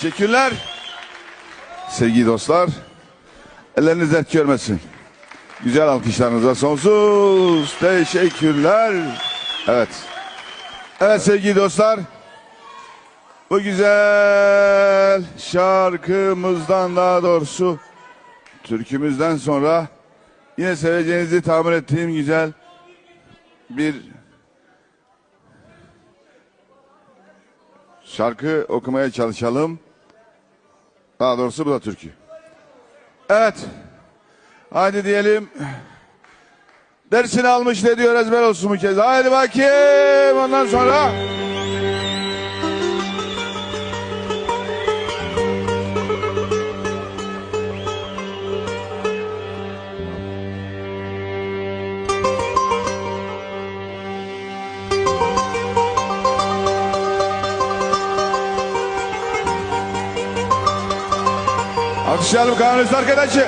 Teşekkürler. Sevgili dostlar. Elleriniz dert görmesin. Güzel alkışlarınıza sonsuz teşekkürler. Evet. Evet sevgili dostlar. Bu güzel şarkımızdan daha doğrusu türkümüzden sonra yine seveceğinizi tahmin ettiğim güzel bir şarkı okumaya çalışalım. Daha doğrusu bu da türkü. Evet. Hadi diyelim. Dersini almış ne diyor ezber olsun bu kez. Haydi bakayım ondan sonra. Alkışlayalım kanunist arkadaşı.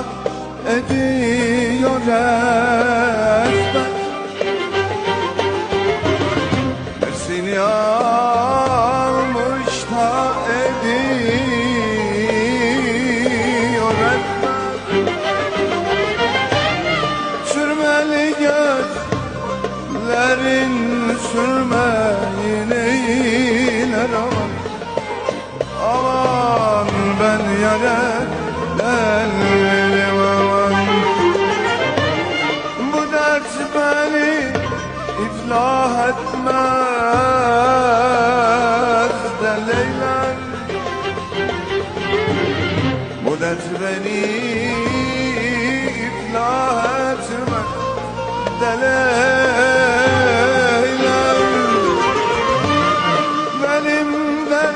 Da ediyor ezber Dersini almış da ediyor ezber Sürmeli gözlerin sürmeyin eyler aman Aman ben yâre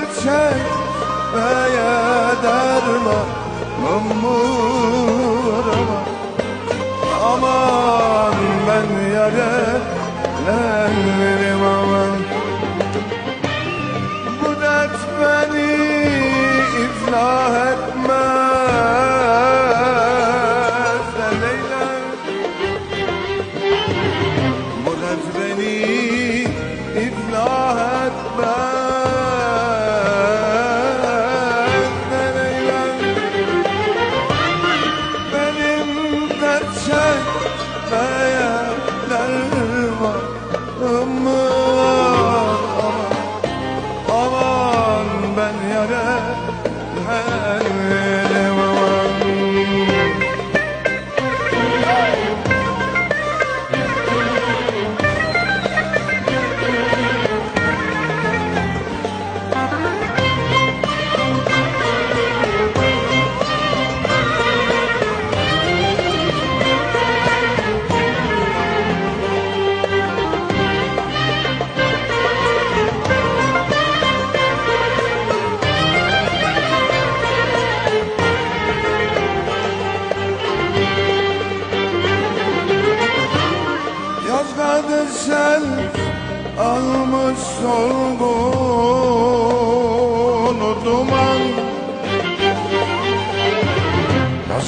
gerçek veya dermanım var ama Aman ben yarelendim aman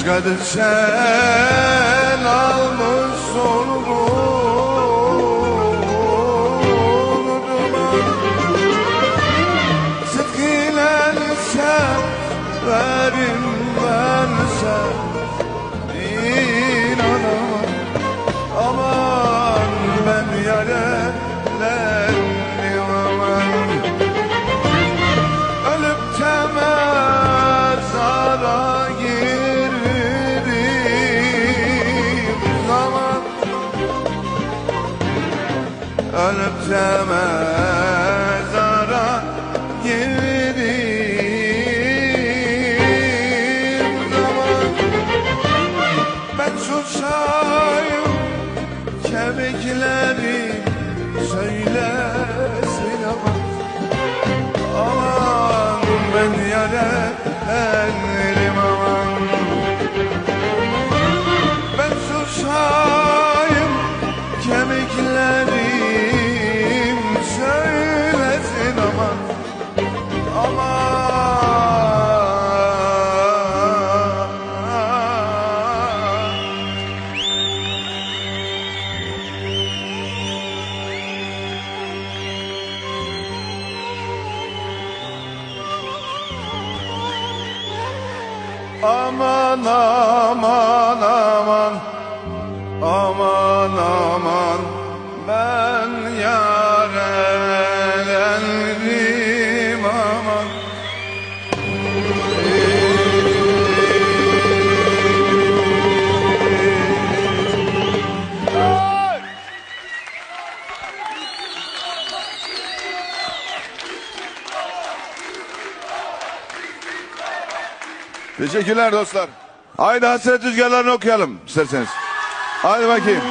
Yozgat'ı sen almış solgunu mezara girdiğim zaman Ben susayım kemiklerim söylesin Aman aman aman. Aman aman. Ben Teşekkürler dostlar. Haydi hasret rüzgarlarını okuyalım isterseniz. Haydi bakayım.